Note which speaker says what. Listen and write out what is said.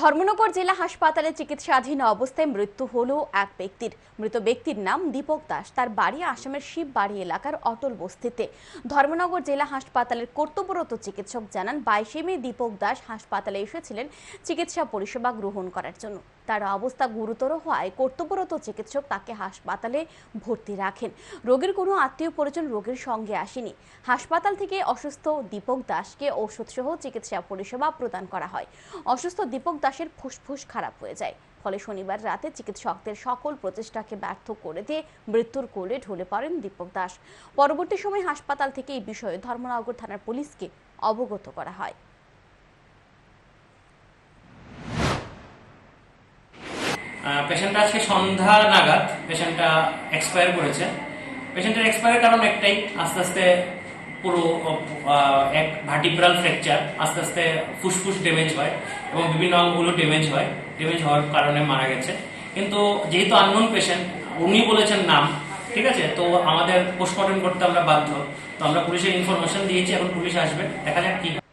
Speaker 1: ধর্মনগর জেলা হাসপাতালে চিকিৎসাধীন অবস্থায় মৃত্যু হলো এক ব্যক্তির। মৃত ব্যক্তির নাম দীপক দাস। তার বাড়ি আসামের শিববাড়ি এলাকার অটল বস্তিতে। ধর্মনগর জেলা হাসপাতালের কর্তব্যরত চিকিৎসক জানান, বাইশে মে দীপক দাস হাসপাতালে এসেছিলেন। চিকিৎসা পরিষেবা গ্রহণ করার জন্য। তার অবস্থা গুরুতর হওয়ায় কর্তব্যরত চিকিৎসক তাকে হাসপাতালে ভর্তি রাখেন। রোগীর কোনো আত্মীয় পরিজন রোগীর সঙ্গে আসেনি। হাসপাতাল থেকে অসুস্থ দীপক দাসকে ওষুধ সহ চিকিৎসা পরিষেবা প্রদান করা হয়। অসুস্থ দীপক দাসের ফুসফুস খারাপ হয়ে যায়। ফলে শনিবার রাতে চিকিৎসকদের সকল প্রচেষ্টাকে ব্যর্থ করে দিয়ে মৃত্যুর কোলে ঢলে পড়েন দীপক দাস। পরবর্তী সময় হাসপাতাল থেকে এই বিষয়ে ধর্মনগর থানার পুলিশকে অবগত করা হয়।
Speaker 2: পেশেন্টটা আজকে সন্ধ্যা নাগাদ পেশেন্টটা এক্সপায়ার করেছে। পেশেন্টের এক্সপায়ারের কারণ একটাই, আস্তে আস্তে পুরো এক ভার্টিব্রাল ফ্র্যাকচার আস্তে আস্তে ফুসফুস ড্যামেজ হয় এবং বিভিন্ন অঙ্গগুলো ড্যামেজ হয়। ড্যামেজ হওয়ার কারণে মারা গেছে। কিন্তু যেহেতু আননোন পেশেন্ট উনি বলেছেন নাম, ঠিক আছে? তো আমাদের পোস্টমর্টম করতে আমরা বাধ্য। তো আমরা পুলিশের ইনফরমেশন দিয়েছি, এখন পুলিশ আসবে, দেখা যাক কি।